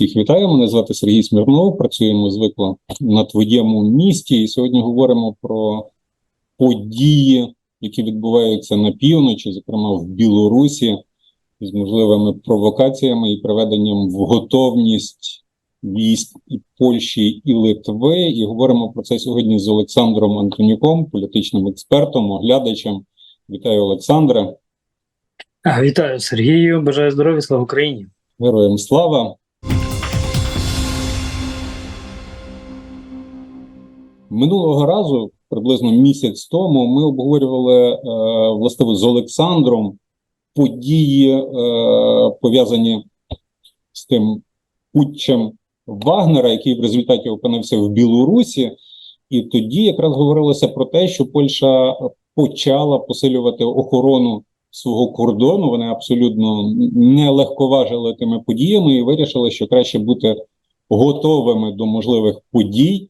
Всіх вітаю. Мене звати Сергій Смірнов. Працюємо звикло на твоєму місті. І сьогодні говоримо про події, які відбуваються на півночі, зокрема в Білорусі, з можливими провокаціями і приведенням в готовність військ і Польщі і Литви. І говоримо про це сьогодні з Олександром Антонюком, політичним експертом, оглядачем. Вітаю, Олександре. Вітаю Сергію, бажаю здоров'я, слава Україні. Героям слава. Минулого разу, приблизно місяць тому, ми обговорювали е, властиво з Олександром події, е, пов'язані з тим путчем Вагнера, який в результаті опинився в Білорусі. І тоді якраз говорилося про те, що Польща почала посилювати охорону свого кордону. Вони абсолютно не легковажили тими подіями і вирішили, що краще бути готовими до можливих подій,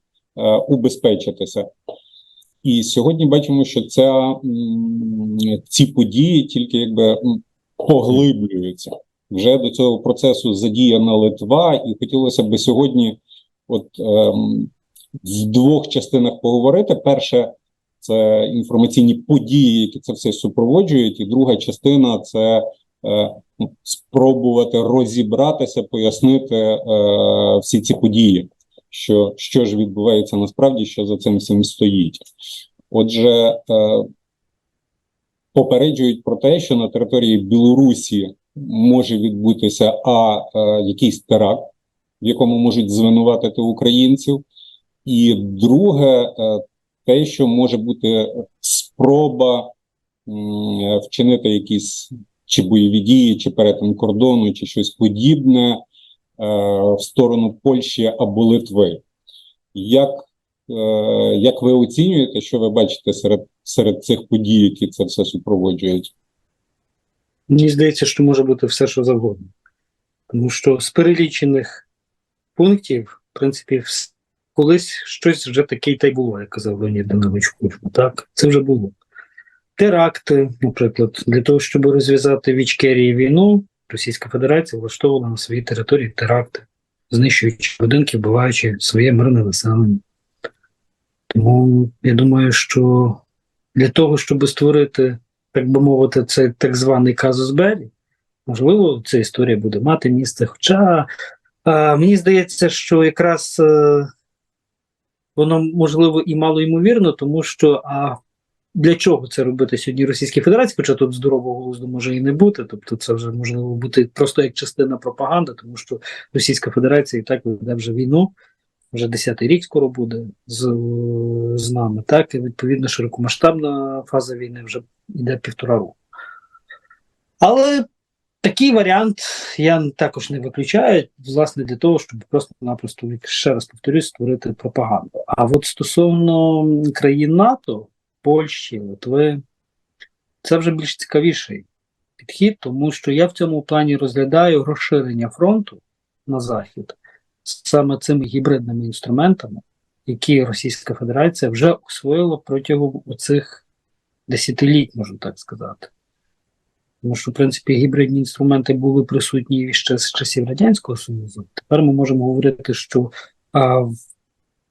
убезпечитися. І сьогодні бачимо, що ця, ці події тільки якби поглиблюються. Вже до цього процесу задіяна Литва, і хотілося б сьогодні, от ем, в двох частинах поговорити. Перше, це інформаційні події, які це все супроводжують, і друга частина це е, спробувати розібратися, пояснити е, всі ці події, що, що ж відбувається насправді, що за цим всім стоїть. Отже, е, попереджують про те, що на території Білорусі може відбутися а е, якийсь теракт, в якому можуть звинуватити українців, і друге, е, те, що може бути спроба вчинити якісь чи бойові дії, чи перетин кордону, чи щось подібне в сторону Польщі або Литви. Як, е, як ви оцінюєте, що ви бачите серед, серед цих подій, які це все супроводжують? Мені здається, що може бути все, що завгодно. Тому що з перелічених пунктів, в принципі, колись щось вже таке та й було, як казав Леонід Данилович Кучма. Так, це вже було. Теракти, наприклад, для того, щоб розв'язати в Ічкерії війну, Російська Федерація влаштовувала на своїй території теракти, знищуючи будинки, вбиваючи своє мирне населення. Тому я думаю, що для того, щоб створити, так би мовити, цей так званий казус Белі, можливо, ця історія буде мати місце. Хоча е, мені здається, що якраз е, воно можливо і мало ймовірно, тому що а для чого це робити сьогодні Російській Федерації, хоча тут здорового глузду може і не бути, тобто це вже можливо бути просто як частина пропаганди, тому що Російська Федерація і так веде вже війну, вже 10-й рік скоро буде з, з нами, так, і відповідно широкомасштабна фаза війни вже йде півтора року. Але такий варіант я також не виключаю, власне, для того, щоб просто-напросто, ще раз повторюсь, створити пропаганду. А от стосовно країн НАТО, Польщі, Литви, це вже більш цікавіший підхід, тому що я в цьому плані розглядаю розширення фронту на захід саме цими гібридними інструментами, які Російська Федерація вже освоїла протягом оцих десятиліть, можна так сказати. Тому що, в принципі, гібридні інструменти були присутні ще з часів Радянського Союзу. Тепер ми можемо говорити, що а, в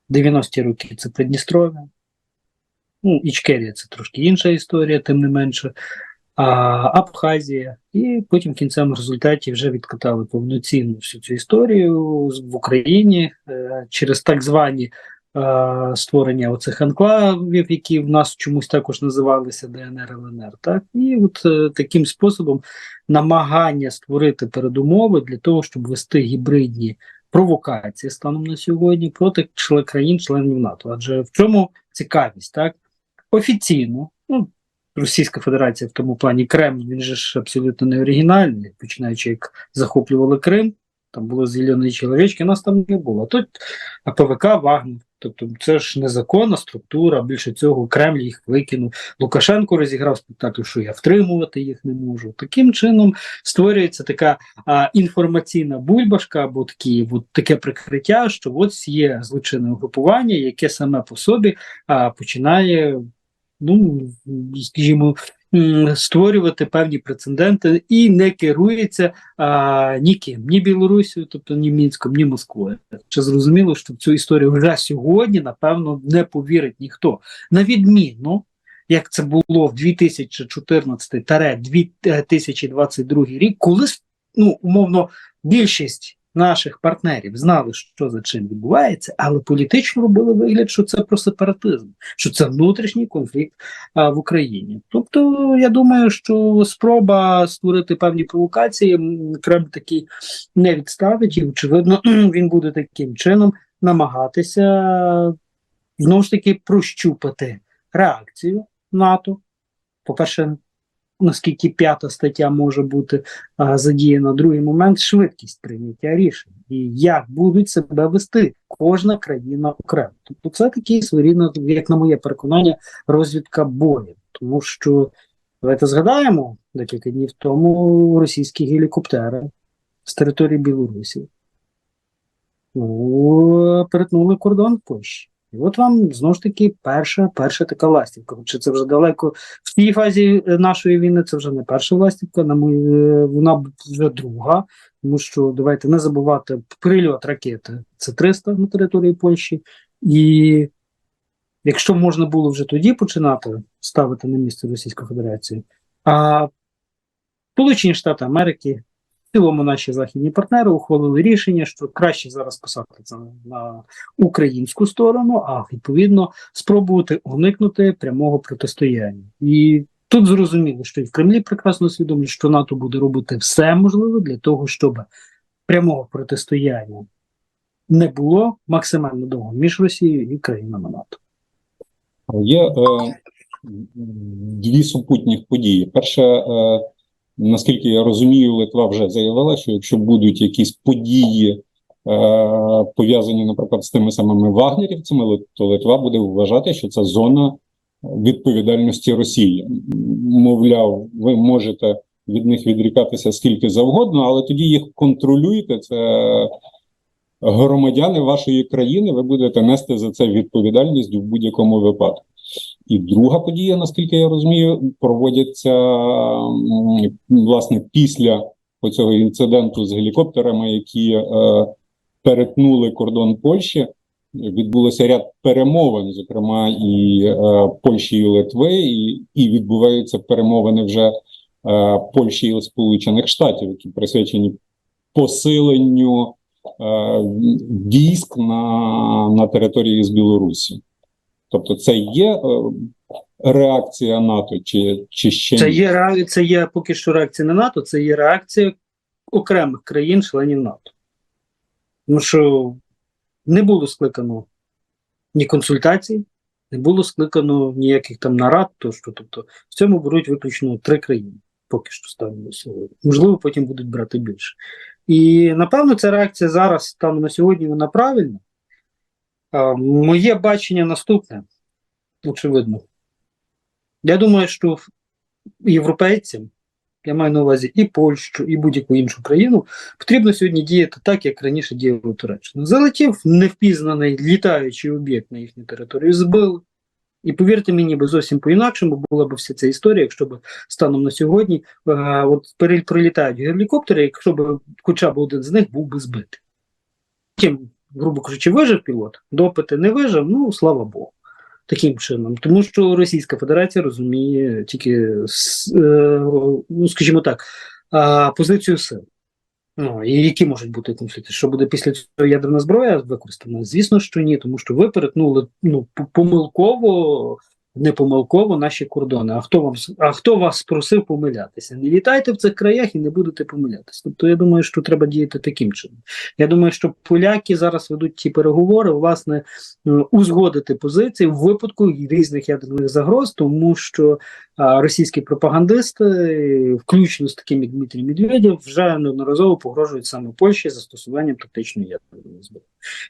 90-ті роки це Придністров'я, ну, Ічкерія це трошки інша історія, тим не менше, а Абхазія, і потім в кінцевому результаті вже відкатали повноцінну всю цю історію в Україні е, через так звані е, створення оцих анклавів, які в нас чомусь також називалися ДНР ЛНР. Так? І от е, таким способом намагання створити передумови для того, щоб вести гібридні провокації станом на сьогодні проти член країн-членів НАТО. Адже в чому цікавість, так? Офіційно, ну, Російська Федерація в тому плані Кремль, він же ж абсолютно не оригінальний, починаючи як захоплювали Крим, там були зелені чоловічки, нас там не було. Тут АПВК Вагнер. Тобто це ж незаконна структура, більше цього Кремль їх викинув. Лукашенко розіграв спектакль, що я втримувати їх не можу. Таким чином створюється така а, інформаційна бульбашка або такі, от, таке прикриття, що ось є злочинне угрупування, яке саме по собі а, починає, ну скажімо, створювати певні прецеденти і не керується а, ніким, ні Білорусію, тобто ні Мінськом, ні Москвою. Чи зрозуміло, що в цю історію вже сьогодні, напевно, не повірить ніхто. На відміну, як це було в 2014-2022 рік, коли ну, умовно більшість наших партнерів знали, що за чим відбувається, але політично робили вигляд, що це про сепаратизм, що це внутрішній конфлікт а, в Україні. Тобто, я думаю, що спроба створити певні провокації Кремль такий не відставить, і очевидно, він буде таким чином намагатися знову ж таки прощупати реакцію НАТО. По-перше, наскільки п'ята стаття може бути а, задіяна. Другий момент швидкість прийняття рішень і як будуть себе вести кожна країна окремо. Тобто це такий своєрідно, як на моє переконання, розвідка бою. Тому що давайте згадаємо декілька днів тому російські гелікоптери з території Білорусі ну, перетнули кордон Польщі. І от вам знову ж таки перша, перша така ластівка. Чи це вже далеко в цій фазі е, нашої війни? Це вже не перша ластівка, на мою, е, вона вже друга. Тому що давайте не забувати прильот ракети це 300 на території Польщі. І якщо можна було вже тоді починати ставити на місце Російську Федерацію, а Сполучені Штати Америки, цілому наші західні партнери ухвалили рішення, що краще зараз писати це на українську сторону, а відповідно спробувати уникнути прямого протистояння. І тут зрозуміло, що і в Кремлі прекрасно усвідомлюють, що НАТО буде робити все можливе для того, щоб прямого протистояння не було максимально довго між Росією і країнами НАТО. Є е, дві супутніх події. Перше, е, наскільки я розумію, Литва вже заявила, що якщо будуть якісь події, е, пов'язані, наприклад, з тими самими вагнерівцями, то Литва буде вважати, що це зона відповідальності Росії. Мовляв, ви можете від них відрікатися скільки завгодно, але тоді їх контролюйте. Це громадяни вашої країни, ви будете нести за це відповідальність в будь-якому випадку. І друга подія, наскільки я розумію, проводяться власне після цього інциденту з гелікоптерами, які е, перетнули кордон Польщі. Відбулося ряд перемовин, зокрема і е, Польщі і Литви, і, і відбуваються перемовини вже е, Польщі і Сполучених Штатів, які присвячені посиленню е, військ на, на території з Білорусі. Тобто, це є е, реакція НАТО, чи, чи ще Це є це є поки що реакція не НАТО, це є реакція окремих країн-членів НАТО. Тому що не було скликано ні консультацій, не було скликано ніяких там нарад, то що, тобто в цьому беруть виключно три країни, поки що станом на сьогодні. Можливо, потім будуть брати більше. І напевно, ця реакція зараз станом на сьогодні вона правильна. А, моє бачення наступне, очевидно. Я думаю, що європейцям, я маю на увазі і Польщу, і будь-яку іншу країну, потрібно сьогодні діяти так, як раніше діяла Туреччина. Залетів невпізнаний літаючий об'єкт на їхню територію, збили. І повірте мені, би зовсім по-інакшому була б вся ця історія, якщо б станом на сьогодні е, от прилітають гелікоптери, якщо б хоча б один з них був би збитий. Потім, грубо кажучи, вижив пілот, допити не вижив, ну слава Богу. Таким чином, тому що Російська Федерація розуміє тільки, е, ну скажімо так, позицію сил. Ну, і які можуть бути конфлікти? Що буде після цього ядерна зброя використана? Звісно, що ні, тому що ви перетнули ну, помилково, не помилково наші кордони. А хто вам а хто вас просив помилятися? Не літайте в цих краях і не будете помилятися. Тобто я думаю, що треба діяти таким чином. Я думаю, що поляки зараз ведуть ті переговори, власне, узгодити позиції в випадку різних ядерних загроз, тому що російські пропагандисти, включно з таким як Дмитрій Медведєв, вже неодноразово погрожують саме Польщі застосуванням тактичної ядерної зброї.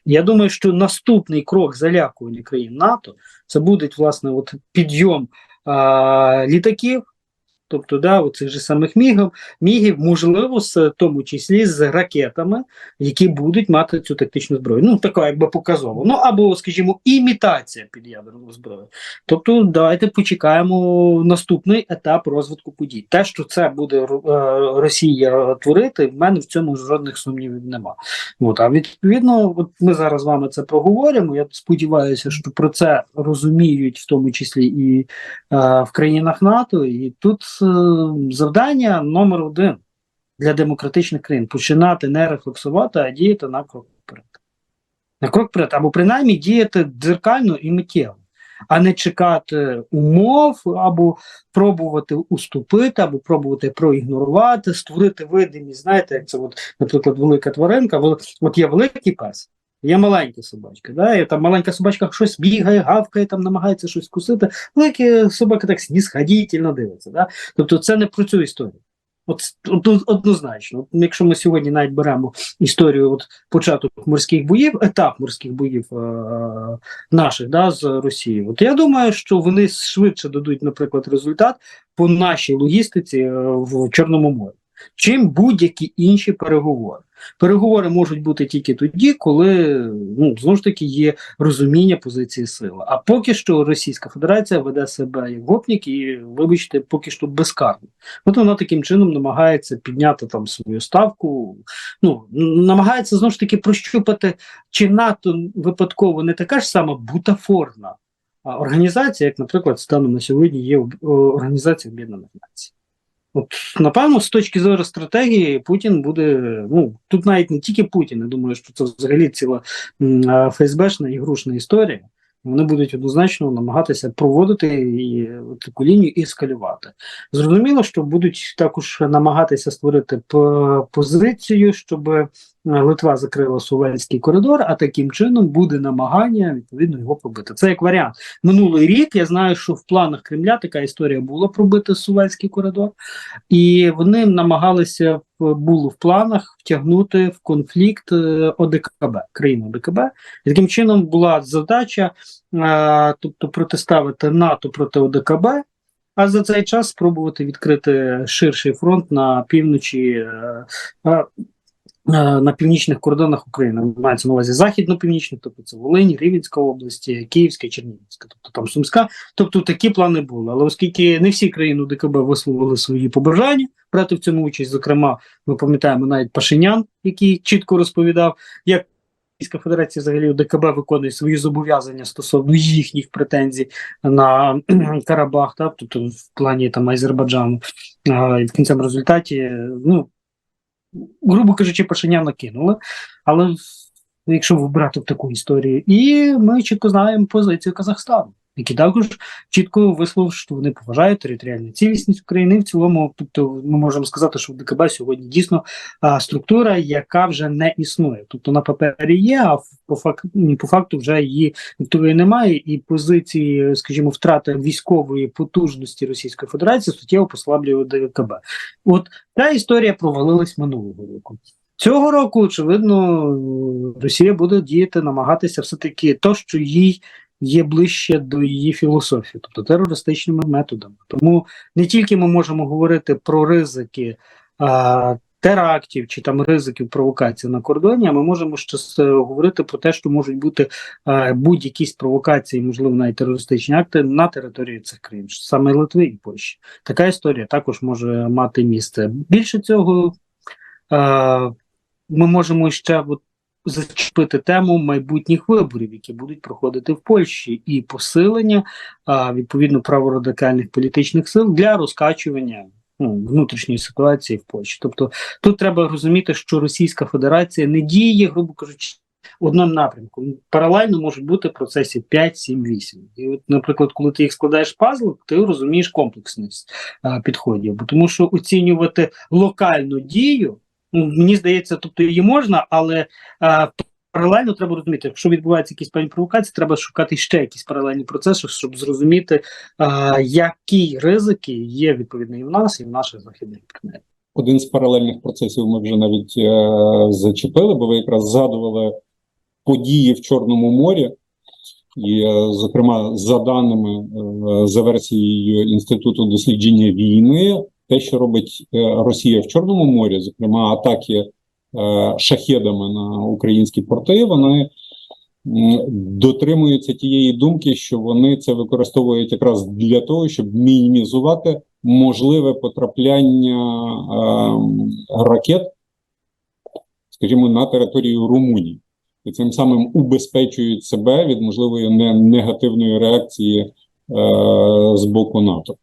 Я думаю, що наступний крок залякування країн НАТО це буде власне от підйом а, літаків. Тобто да, оцих же самих мігів, мігів, можливо, з тому числі з ракетами, які будуть мати цю тактичну зброю. Ну, така якби показово. Ну або, скажімо, імітація під ядерну зброю. Тобто, давайте почекаємо наступний етап розвитку подій. Те, що це буде е, Росія творити, в мене в цьому жодних сумнівів нема. От, а відповідно, от ми зараз з вами це проговоримо. Я сподіваюся, що про це розуміють в тому числі і е, в країнах НАТО. І тут е, завдання номер один для демократичних країн починати не рефлексувати, а діяти на крок вперед. На крок вперед, або принаймні діяти дзеркально і миттєво, а не чекати умов, або пробувати уступити, або пробувати проігнорувати, створити видимість. Знаєте, як це, от, наприклад, велика тваринка, от є великий пес. Є маленька собачка, да? і там маленька собачка щось бігає, гавкає, там намагається щось кусити. Великі собака так снісходітельно дивиться. Да? Тобто це не про цю історію. От, однозначно, якщо ми сьогодні навіть беремо історію от початок морських боїв, етап морських боїв е- наших да, з Росією, от я думаю, що вони швидше дадуть, наприклад, результат по нашій логістиці е, в Чорному морі, чим будь-які інші переговори. Переговори можуть бути тільки тоді, коли ну знову ж таки є розуміння позиції сили. А поки що Російська Федерація веде себе як гопнік і, вибачте, поки що безкарно. От вона таким чином намагається підняти там свою ставку. Ну намагається знову ж таки прощупати, чи НАТО випадково не така ж сама бутафорна організація, як, наприклад, станом на сьогодні є Організація Об'єднаних Націй. От, напевно, з точки зору стратегії, Путін буде. Ну тут навіть не тільки Путін, я думаю, що це взагалі ціла ФСБшна ігрушна історія. Вони будуть однозначно намагатися проводити і таку лінію і ескалювати. Зрозуміло, що будуть також намагатися створити позицію, щоб Литва закрила Сувельський коридор, а таким чином буде намагання відповідно його пробити. Це як варіант. Минулий рік я знаю, що в планах Кремля така історія була пробити Сувельський коридор, і вони намагалися було в планах втягнути в конфлікт е, ОДКБ, країну ОДКБ. І таким чином була задача, е, тобто протиставити НАТО проти ОДКБ. А за цей час спробувати відкрити ширший фронт на півночі, е, е, е, на північних кордонах України. Мається на увазі західно-північних, тобто це Волинь, Рівненська область, Київська, Чернігівська, тобто там Сумська. Тобто такі плани були. Але оскільки не всі країни ДКБ висловили свої побажання брати в цьому участь, зокрема, ми пам'ятаємо навіть Пашинян, який чітко розповідав, як Російська Федерація взагалі ДКБ виконує свої зобов'язання стосовно їхніх претензій на Карабах, так, тобто в плані там Азербайджану. А, і в кінцевому результаті, ну, грубо кажучи, Пашиняна кинули. Але якщо вибрати в таку історію, і ми чітко знаємо позицію Казахстану, який також чітко висловив, що вони поважають територіальну цілісність України. В цілому, тобто, ми можемо сказати, що в ДКБ сьогодні дійсно а, структура, яка вже не існує. Тобто на папері є, а по факту, по факту вже її ніхто немає, і позиції, скажімо, втрати військової потужності Російської Федерації суттєво послаблює ДКБ. От ця історія провалилась минулого року. Цього року, очевидно, Росія буде діяти, намагатися все-таки то, що їй є ближче до її філософії, тобто терористичними методами. Тому не тільки ми можемо говорити про ризики а, терактів чи там ризиків провокацій на кордоні, а ми можемо ще с- говорити про те, що можуть бути будь-які провокації, можливо, навіть терористичні акти на території цих країн, саме Литви і Польщі. Така історія також може мати місце. Більше цього, е, ми можемо ще от зачепити тему майбутніх виборів, які будуть проходити в Польщі, і посилення а, відповідно праворадикальних політичних сил для розкачування ну, внутрішньої ситуації в Польщі. Тобто тут треба розуміти, що Російська Федерація не діє, грубо кажучи. Одним напрямком паралельно можуть бути процесів 5, 7, 8. І от, наприклад, коли ти їх складаєш пазл, ти розумієш комплексність а, підходів. Бо тому що оцінювати локальну дію, мені здається, тобто її можна, але а, паралельно треба розуміти, якщо відбуваються якісь певні провокації, треба шукати ще якісь паралельні процеси, щоб зрозуміти, а, які ризики є відповідно і в нас, і в наших західних партнерів. Один з паралельних процесів ми вже навіть е, зачепили, бо ви якраз згадували події в Чорному морі. І, е, зокрема, за даними е, за версією Інституту дослідження війни, те, що робить е, Росія в Чорному морі, зокрема атаки е, шахедами на українські порти, вони дотримуються тієї думки, що вони це використовують якраз для того, щоб мінімізувати можливе потрапляння е, ракет, скажімо, на територію Румунії, і цим самим убезпечують себе від можливої негативної реакції е, з боку НАТО.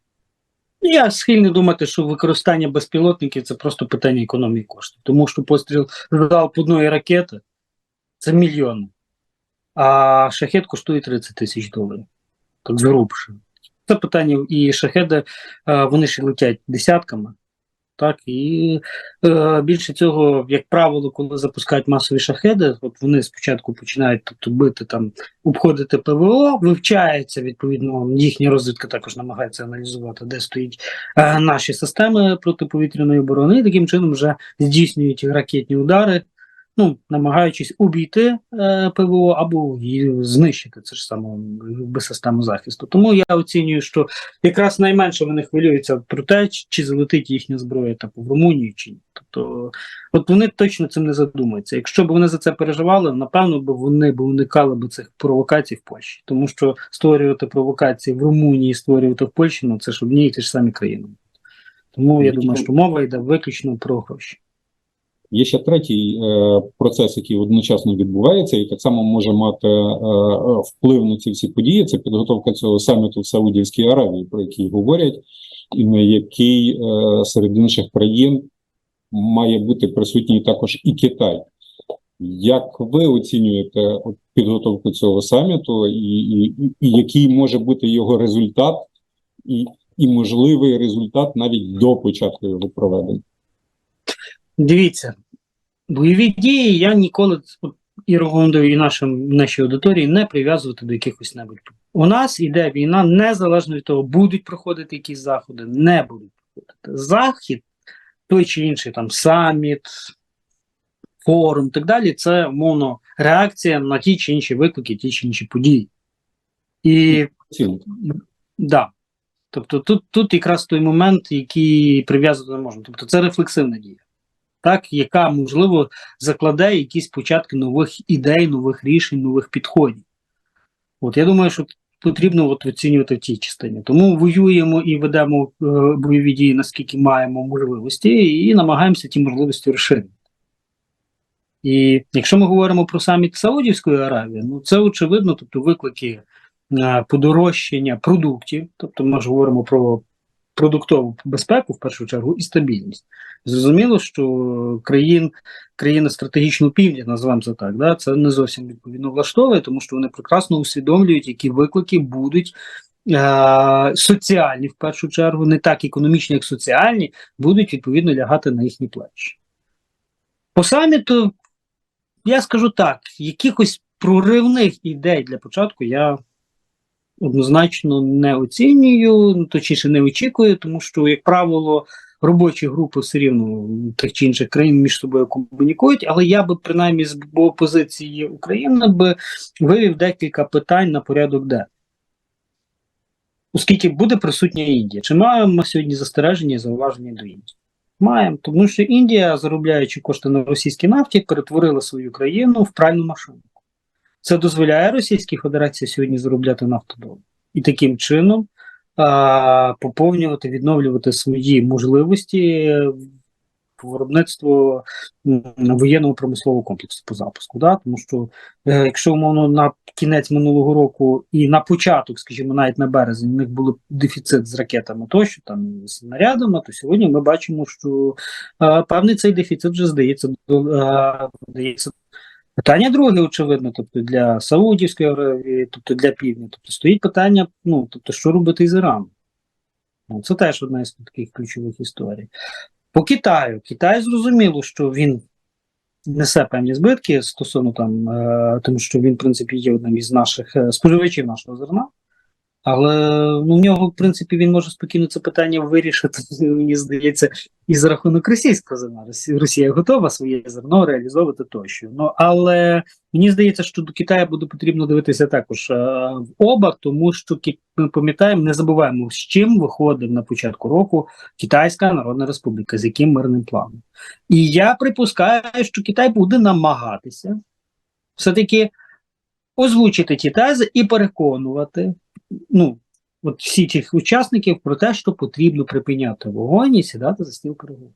Я схильний думати, що використання безпілотників це просто питання економії коштів, тому що постріл залп одної ракети це мільйони, а шахет коштує 30 тисяч доларів. Так зрубши. Це питання, і шахеди е, вони ще летять десятками. Так, і е, більше цього, як правило, коли запускають масові шахеди, от вони спочатку починають тобто, бити там, обходити ПВО, вивчається відповідно їхня розвідка також намагається аналізувати, де стоїть е, наші системи протиповітряної оборони, і таким чином вже здійснюють ракетні удари, ну намагаючись обійти е, ПВО або її знищити. Це ж саме без системи захисту. Тому я оцінюю, що якраз найменше вони хвилюються про те, чи- залетить їхня зброя типу, в Румунію чи ні. Тобто, от вони точно цим не задумаються. Якщо б вони за це переживали, напевно б вони б уникали б цих провокацій в Польщі, тому що створювати провокації в Румунії, створювати в Польщі, ну це ж одні і ті ж самі країни. Тому я думаю, що мова йде виключно про гроші. Є ще третій е, процес, який одночасно відбувається, і так само може мати е, вплив на ці всі події. Це підготовка цього саміту в Саудівській Аравії, про який говорять, і на який е, серед інших країн має бути присутній також і Китай. Як ви оцінюєте підготовку цього саміту, і, і- і який може бути його результат, і, і можливий результат навіть до початку його проведення? Дивіться, бойові дії я ніколи і рекомендую і нашим нашій аудиторії не прив'язувати до якихось небудь. У нас іде війна незалежно від того, будуть проходити якісь заходи, не будуть проходити. Захід, той чи інший там саміт, форум і так далі, це умовно реакція на ті чи інші виклики, ті чи інші події. І Да. Тобто тут, тут якраз той момент, який прив'язати не можна. Тобто це рефлексивна дія, так, яка, можливо, закладає якісь початки нових ідей, нових рішень, нових підходів. От я думаю, що потрібно от оцінювати в тій частині. Тому воюємо і ведемо е, бойові дії, наскільки маємо можливості, і намагаємося ті можливості розширити. І якщо ми говоримо про саміт Саудівської Аравії, ну це очевидно, тобто виклики е, подорожчання продуктів, тобто ми ж говоримо про продуктову безпеку в першу чергу і стабільність. Зрозуміло, що країн, країни стратегічного півдня, називаємо це так, да, це не зовсім відповідно влаштовує, тому що вони прекрасно усвідомлюють, які виклики будуть. е, Соціальні в першу чергу, не так економічні, як соціальні, будуть відповідно лягати на їхні плечі. По саміту, я скажу так, якихось проривних ідей для початку я однозначно не оцінюю, ну, точніше не очікую, тому що, як правило, робочі групи все рівно тих чи інших країн між собою комунікують, але я би принаймні з бо- позиції України би вивів декілька питань на порядок денний. Оскільки буде присутня Індія. Чи маємо ми сьогодні застереження і зауваження до Індії? Маємо, тому що Індія, заробляючи кошти на російській нафті, перетворила свою країну в пральну машину. Це дозволяє Російській Федерації сьогодні заробляти нафтодолар. І таким чином а, поповнювати, відновлювати свої можливості виробництво воєнного промислового комплексу по запуску. Да? Тому що е, якщо умовно на кінець минулого року і на початок, скажімо, навіть на березень, у них був дефіцит з ракетами тощо, там з снарядами, то сьогодні ми бачимо, що е, певний цей дефіцит вже здається до е. Питання друге, очевидно, тобто для Саудівської Аравії, тобто для півдня, тобто стоїть питання, ну тобто, що робити із Іраном. Ну, це теж одна із таких ключових історій. По Китаю. Китай зрозуміло, що він несе певні збитки стосовно там, е, тому що він, в принципі, є одним із наших е, споживачів нашого зерна. Але ну, в нього, в принципі, він може спокійно це питання вирішити, мені здається, і за рахунок російського зерна. Росі- Росія готова своє зерно реалізовувати тощо. Ну але мені здається, що до Китаю буде потрібно дивитися також е, в оба, тому що ми пам'ятаємо, не забуваємо, з чим виходив на початку року Китайська Народна Республіка, з яким мирним планом. І я припускаю, що Китай буде намагатися все-таки озвучити ті тези і переконувати ну, от всі цих учасників про те, що потрібно припиняти вогонь і сідати за стіл переговорів.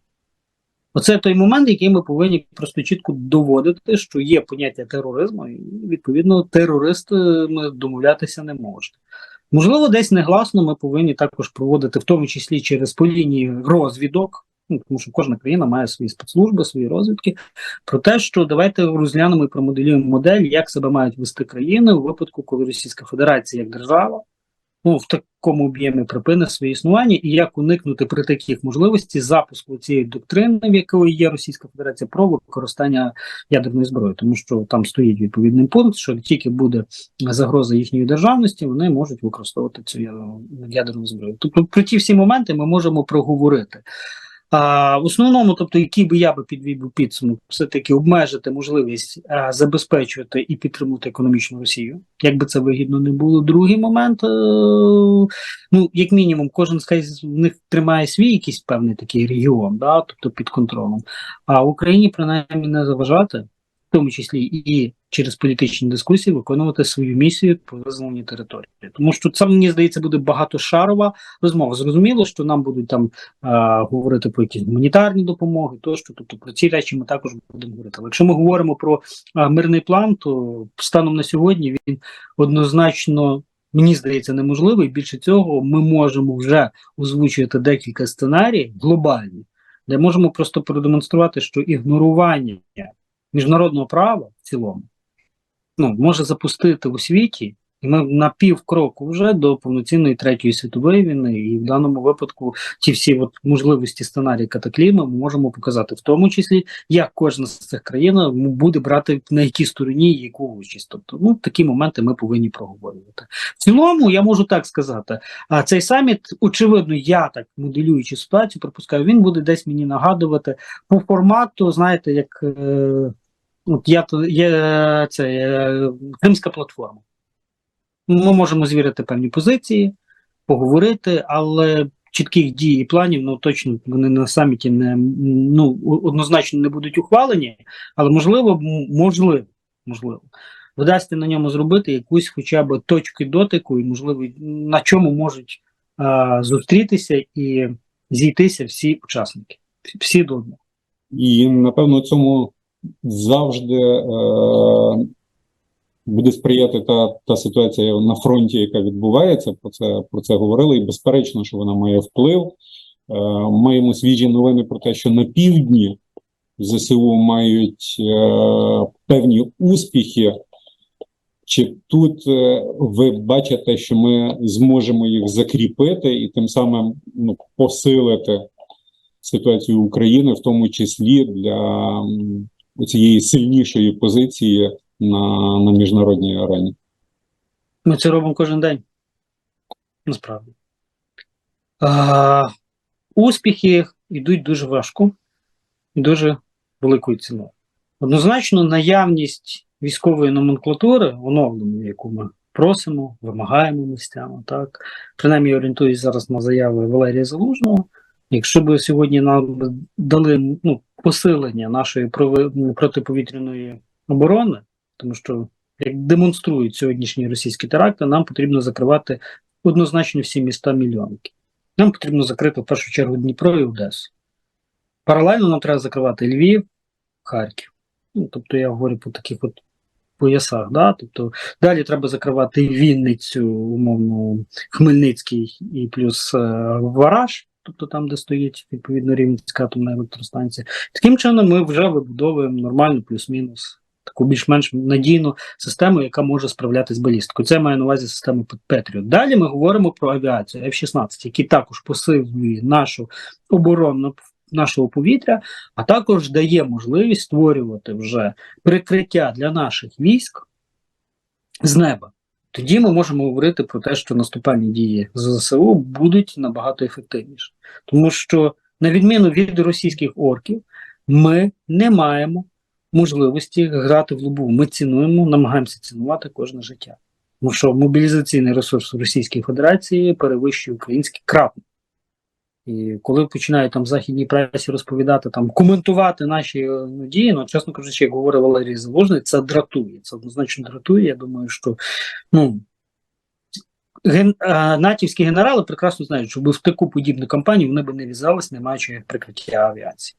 Оце той момент, який ми повинні просто чітко доводити, що є поняття тероризму, і відповідно терористами домовлятися не можуть. Можливо, десь негласно ми повинні також проводити, в тому числі через по лінії розвідок, ну, тому що кожна країна має свої спецслужби, свої розвідки, про те, що давайте розглянемо і промоделюємо модель, як себе мають вести країни у випадку, коли Російська Федерація як держава ну, в такому об'ємі припинить своє існування, і як уникнути при таких можливості запуску цієї доктрини, в якої є Російська Федерація, про використання ядерної зброї, тому що там стоїть відповідний пункт, що тільки буде загроза їхньої державності, вони можуть використовувати цю ядерну зброю. Тобто про ті всі моменти ми можемо проговорити. А, в основному, тобто, який би я би підвів підсумок, все-таки обмежити можливість а, забезпечувати і підтримувати економічну Росію, як би це вигідно не було. Другий момент, е, ну, як мінімум, кожен з них тримає свій якийсь певний такий регіон, да, тобто під контролем. А Україні принаймні не заважати, в тому числі і через політичні дискусії, виконувати свою місію по визволенню території. Тому що це мені здається буде багатошарова розмова. Зрозуміло, що нам будуть там а, говорити про якісь гуманітарні допомоги, тощо. Тобто про ці речі ми також будемо говорити. Але якщо ми говоримо про а, мирний план, то станом на сьогодні він однозначно. Мені здається, неможливий. Більше цього, ми можемо вже озвучувати декілька сценаріїв глобальні, де можемо просто продемонструвати, що ігнорування міжнародного права в цілому ну, може запустити у світі, і ми на півкроку вже до повноцінної третьої світової війни, і в даному випадку ті всі от можливості сценарії катаклізму ми можемо показати, в тому числі, як кожна з цих країн буде брати на якій стороні яку участь. Тобто, ну такі моменти ми повинні проговорювати. В цілому, я можу так сказати, а цей саміт, очевидно, я так моделюючи ситуацію, припускаю, він буде десь мені нагадувати по формату, знаєте, як. Е, От я то є це е, Кримська платформа. Ми можемо звірити певні позиції, поговорити, але чітких дій і планів, ну точно вони на саміті не ну однозначно не будуть ухвалені, але можливо, можливо, можливо, вдасться на ньому зробити якусь хоча б точки дотику, і можливо, на чому можуть а, зустрітися і зійтися всі учасники, всі до одного. І напевно цьому завжди е, буде сприяти та, та ситуація на фронті, яка відбувається. Про це про це говорили, і безперечно, що вона має вплив. Е, маємо свіжі новини про те, що на півдні ЗСУ мають е, певні успіхи. Чи тут ви бачите, що ми зможемо їх закріпити і тим самим ну, посилити ситуацію України, в тому числі для цієї сильнішої позиції на, на міжнародній арені? Ми це робимо кожен день. Насправді. А, успіхи йдуть дуже важко і дуже великою ціною. Однозначно, наявність військової номенклатури, оновленої, яку ми просимо, вимагаємо місцями, так, принаймні орієнтуюсь зараз на заяви Валерія Залужного. Якщо б сьогодні нам дали ну, посилення нашої протиповітряної оборони, тому що як демонструють сьогоднішні російські теракти, нам потрібно закривати однозначно всі міста мільйонки. Нам потрібно закрити в першу чергу Дніпро і Одесу. Паралельно нам треба закривати Львів, Харків. Ну, тобто я говорю по таких от поясах. Да? Тобто далі треба закривати Вінницю, умовно, Хмельницький і плюс е, Вараж, тобто там, де стоїть відповідно Рівненська атомна електростанція. Таким чином ми вже вибудовуємо нормальну плюс-мінус таку більш-менш надійну систему, яка може справлятися з балістикою. Це має на увазі систему Петріот. Далі ми говоримо про авіацію F-16, який також посилює нашу оборону нашого повітря, а також дає можливість створювати вже прикриття для наших військ з неба. Тоді ми можемо говорити про те, що наступальні дії ЗСУ будуть набагато ефективніші. Тому що, на відміну від російських орків, ми не маємо можливості грати в лобу. Ми цінуємо, намагаємося цінувати кожне життя. Тому що мобілізаційний ресурс Російської Федерації перевищує український кратно. І коли починають там в західній пресі розповідати, там коментувати наші е, дії, ну чесно кажучи, як говорив Валерій Заложний, це дратує. Це однозначно дратує. Я думаю, що ну ген, а, натівські генерали прекрасно знають, що в таку подібну кампанію вони би не в'язались, не маючи прикриття авіації.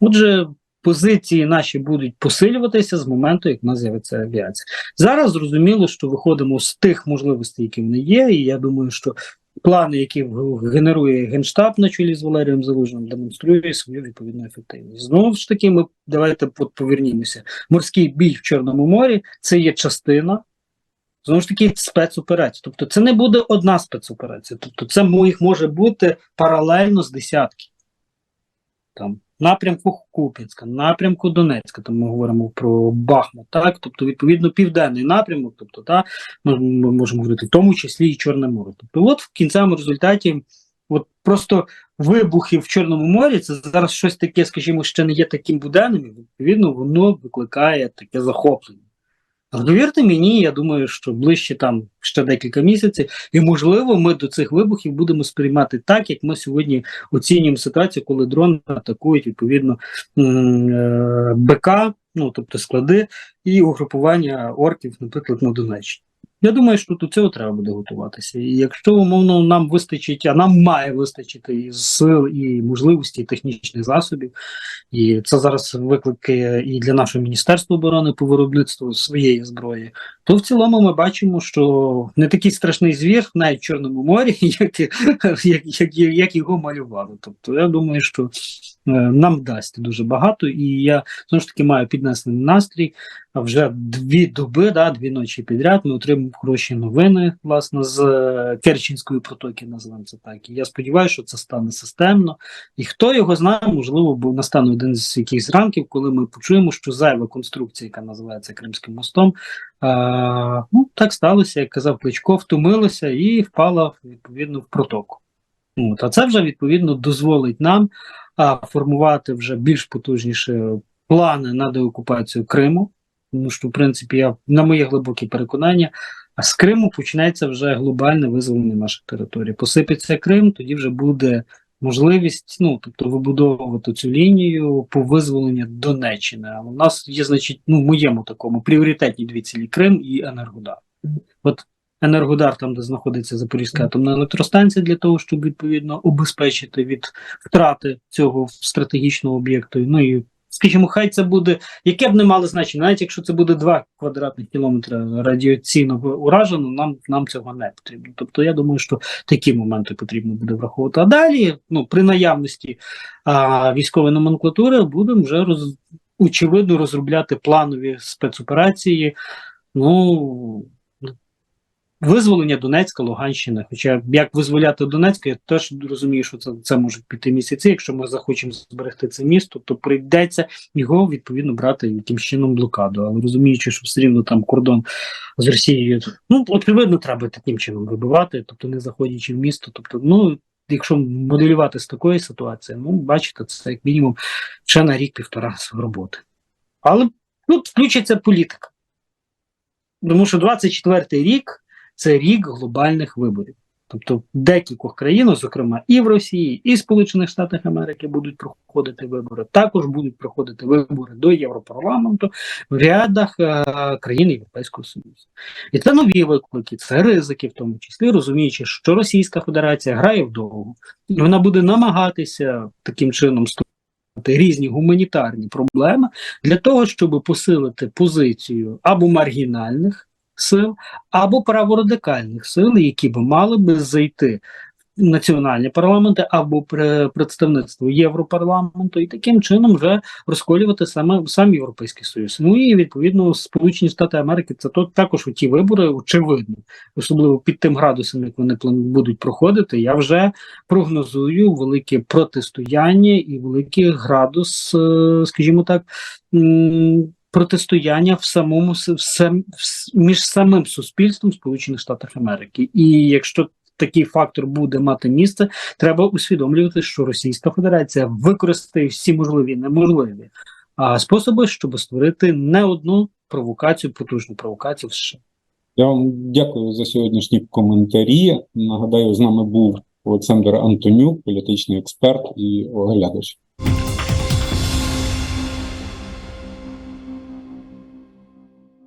Отже, позиції наші будуть посилюватися з моменту, як в нас з'явиться авіація. Зараз зрозуміло, що виходимо з тих можливостей, які в них є, і я думаю, що плани, які генерує Генштаб на чолі з Валерієм Залужним, демонструє свою відповідну ефективність. Знову ж таки, ми давайте повернімося. Морський бій в Чорному морі це є частина. Знову ж таки, спецоперація. Тобто це не буде одна спецоперація. Тобто, це їх може бути паралельно з десятки. Там, напрямку Куп'янська, напрямку Донецька, там ми говоримо про Бахмут, так? Тобто, відповідно, південний напрямок, тобто, та, ми, можемо говорити, в тому числі і Чорне море. Тобто, от в кінцевому результаті, от просто вибухи в Чорному морі, це зараз щось таке, скажімо, ще не є таким буденним, відповідно, воно викликає таке захоплення. Але повірте мені, я думаю, що ближче там ще декілька місяців, і можливо, ми до цих вибухів будемо сприймати так, як ми сьогодні оцінюємо ситуацію, коли дрони атакують відповідно е, БК, ну тобто склади і угрупування орків, наприклад, на Донеччині. Я думаю, що до цього треба буде готуватися. І якщо умовно нам вистачить, а нам має вистачити і сил, і можливості, і технічних засобів, і це зараз виклики і для нашого міністерства оборони по виробництву своєї зброї, то в цілому ми бачимо, що не такий страшний звір навіть в Чорному морі, як, як, як, як його малювали. Тобто я думаю, що нам дасть дуже багато, і я знову ж таки маю піднесений настрій. Вже дві доби, да, дві ночі підряд ми отримуємо хороші новини, власне, з е, Керченської протоки, називаємо це так. І я сподіваюся, що це стане системно. І хто його знає, можливо, бо настане один з якихось ранків, коли ми почуємо, що зайва конструкція, яка називається Кримським мостом, а, ну, так сталося, як казав Кличко, втомилася і впала відповідно в протоку. От, а це вже відповідно дозволить нам а, формувати вже більш потужніші плани на деокупацію Криму. Тому що, в принципі, я на моє глибоке переконання, а з Криму почнеться вже глобальне визволення наших територій. Посипеться Крим, тоді вже буде можливість, ну тобто вибудовувати цю лінію по визволенню Донеччини. А у нас є, значить, ну, в моєму такому пріоритетні дві цілі Крим і Енергодар. От Енергодар, там, де знаходиться Запорізька атомна електростанція, для того, щоб відповідно обезпечити від втрати цього стратегічного об'єкту. Ну і скажімо, хай це буде, яке б не мало значення, навіть якщо це буде 2 квадратних кілометри радіаційно уражено, нам, нам цього не потрібно. Тобто я думаю, що такі моменти потрібно буде враховувати. А далі, ну, при наявності а, військової номенклатури, будемо вже роз, очевидно розробляти планові спецоперації. Ну, Визволення Донецька, Луганщини. Хоча як визволяти Донецьк, я теж розумію, що це, це можуть піти місяці. Якщо ми захочемо зберегти це місто, то прийдеться його відповідно брати якимсь чином блокаду. Але розуміючи, що все рівно там кордон з Росією, ну очевидно, треба таким чином вибивати, тобто не заходячи в місто. Тобто, ну якщо моделювати з такої ситуації, ну бачите, це як мінімум ще на рік-півтора роботи. Але тут включиться політика. Тому що 24-й рік це рік глобальних виборів. Тобто в декількох країнах, зокрема і в Росії, і в Сполучених Штатах Америки будуть проходити вибори. Також будуть проходити вибори до Європарламенту в рядах е, країн Європейського Союзу. І це нові виклики, це ризики, в тому числі розуміючи, що Російська Федерація грає вдовго, і вона буде намагатися таким чином створити різні гуманітарні проблеми для того, щоб посилити позицію або маргінальних сил, або праворадикальних сил, які би мали би зайти в національні парламенти або пре- представництво Європарламенту, і таким чином вже розколювати саме сам Європейський Союз. Ну і відповідно Сполучені Штати Америки це то також у ті вибори, очевидно, особливо під тим градусом, як вони будуть проходити. Я вже прогнозую велике протистояння і великий градус, е, скажімо так. Протистояння в самому в сам, між самим суспільством Сполучених Штатів Америки. І якщо такий фактор буде мати місце, треба усвідомлювати, що Російська Федерація використає всі можливі неможливі а, способи, щоб створити не одну провокацію, потужну провокацію в США. Я вам дякую за сьогоднішні коментарі. Нагадаю, з нами був Олександр Антонюк, політичний експерт і оглядач.